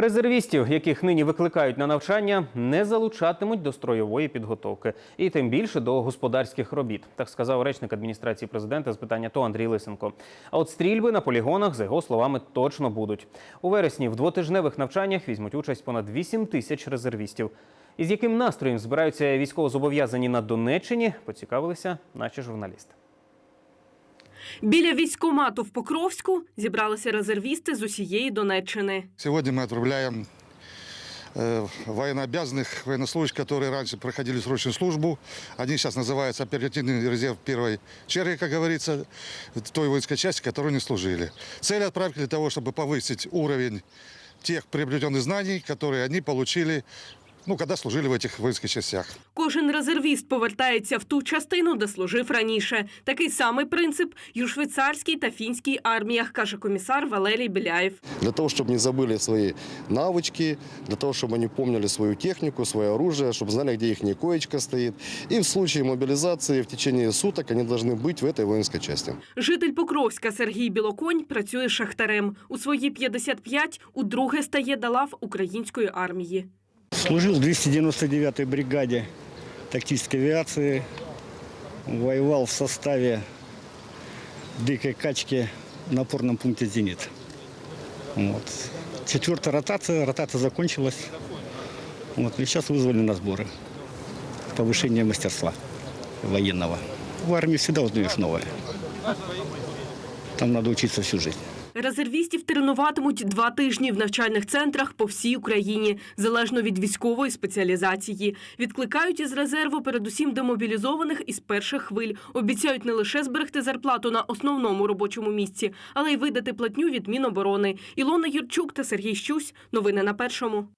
Резервістів, яких нині викликають на навчання, не залучатимуть до строєвої підготовки і тим більше до господарських робіт. Так сказав речник адміністрації президента з питання ТО Андрій Лисенко. А от стрільби на полігонах, за його словами, точно будуть. У вересні в двотижневих навчаннях візьмуть участь понад 8 тисяч резервістів. Із яким настроєм збираються військовозобов'язані на Донеччині, поцікавилися наші журналісти. Біля військкомату в Покровську зібралися резервісти з усієї Донеччини. Сегодня мы отправляем э, военнообязанных военнослужащих, которые раньше проходили срочную службу. Они сейчас называются оперативный резерв первой черги, как говорится, той воинской части, которой не служили. Цель отправки для того, чтобы повысить уровень тех приобретенных знаний, которые они получили, ну, когда служили в этих воинских частях. Кожен резервіст повертається в ту частину, де служив раніше. Такий самий принцип і у швейцарській та фінській арміях, каже комісар Валерій Біляєв. для того, чтобы не забыли свои навычки, для того, чтобы они помнили свою технику, свое оружие, чтобы знали, где их коечка стоит. И в случае мобилизации в течение суток они должны быть в этой воинской части. Житель Покровська Сергій Білоконь працює шахтарем. У свої 55 удруге стає до лав української армії. Служил в 299-й бригаде тактической авиации. Воевал в составе дикой качки на опорном пункте «Зенит». Вот. Четвертая ротация, ротация закончилась. Вот. И сейчас вызвали на сборы. Повышение мастерства военного. В армии всегда узнаешь новое. Там надо учиться всю жизнь. Резервістів тренуватимуть два тижні в навчальних центрах по всій Україні, залежно від військової спеціалізації. Відкликають із резерву передусім демобілізованих із перших хвиль. Обіцяють не лише зберегти зарплату на основному робочому місці, але й видати платню від Міноборони. Ілона Юрчук та Сергій Щусь. Новини на першому.